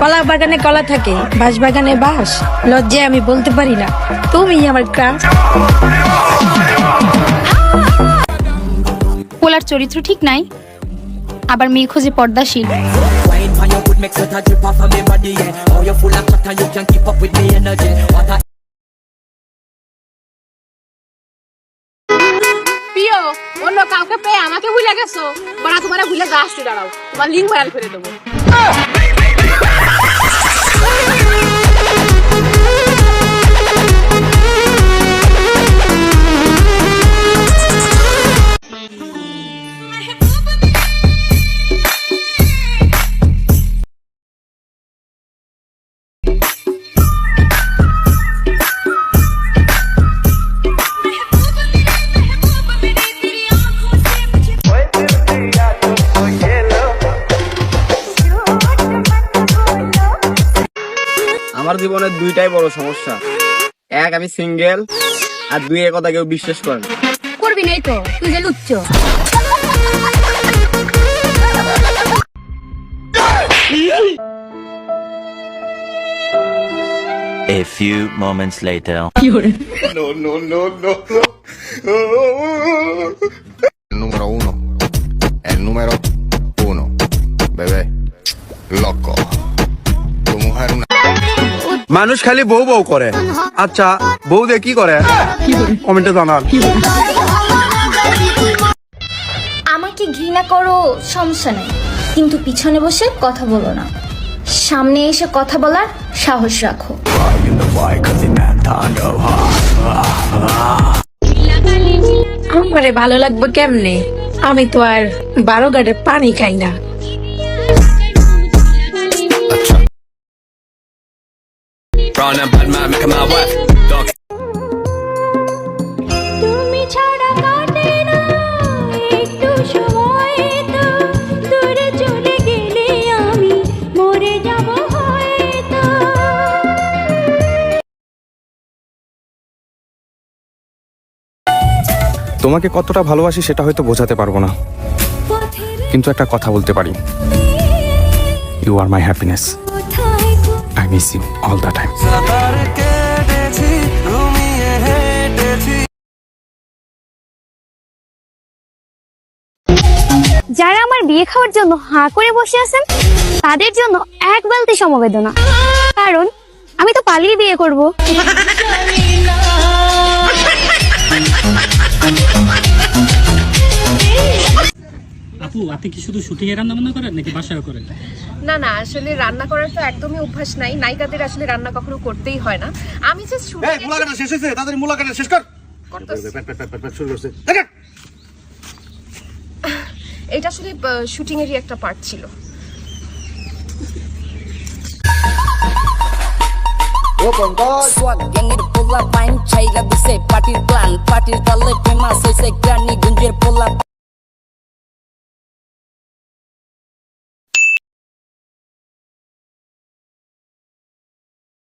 কলা বাগানে কলা থাকে বাঁশ বাগানে বাঁশ। লজ্জায় আমি বলতে পারি না। তুমি আমার ক্রাশ। পোলার চরিত্র ঠিক নাই আবার মেয়ে খোঁজে পর্দাশীল। প্রিয় অন্য কাউকে পেয়ে আমাকে ভুলে গেছো? বড়া তোমার ভুলে আসতে দাঁড়াও। তোমার লিঙ্ক ভাইরাল করে দেবো। আমার জীবনের দুইটাই বড় সমস্যা। এক আমি সিঙ্গেল আর দুই এ কথা কেউ বিশ্বাস করে না। করবি নাই তো? তুই যে লুচ্ছ A few moments later. No no no no. El número uno. El número মানুষ খালি বউ বউ করে। আচ্ছা বউ দিয়ে কি করে? কমেন্টে জানান। আমাকে ঘৃণা করো সমস্যা নেই। কিন্তু পিছনে বসে কথা বলো না। সামনে এসে কথা বলার সাহস রাখো। আমারে ভালো লাগবে কেমনে? আমি তো আর বারো গাড়ে পানি খাই না। তুমি ছাড়া কাটে না একটু সময় তো। দূরে চলে গেলে আমি মরে যাব হয়তো। তোমাকে কতটা ভালোবাসি সেটা হয়তো বোঝাতে পারব না। কিন্তু একটা কথা বলতে পারি। You are my happiness I miss you all the time যারা আমার বিয়ে খাওয়ার জন্য হাঁ করে বসে আছেন তাদের জন্য এক বালতি সমবেদনা। কারণ আমি তো পালিয়ে বিয়ে করব। আপু আপনি কি শুধু শুটিং এ রান্না বান্না করেন নাকি বাসায় করেন? না না আসলে রান্না করার তো একদমই অভ্যাস নাই। নায়িকাদের আসলে রান্না কখনো করতেই হয় না। আমি জাস্ট শেষ হয়েছে তাদের মুলাকাটা শেষ কর। এটা আসলে শুটিং এরই একটা পার্ট ছিল। up, I'm chaira, দিছে পার্টির প্ল্যান পার্টির দলে ফেমাস হয়েছে গ্রানি গুঞ্জে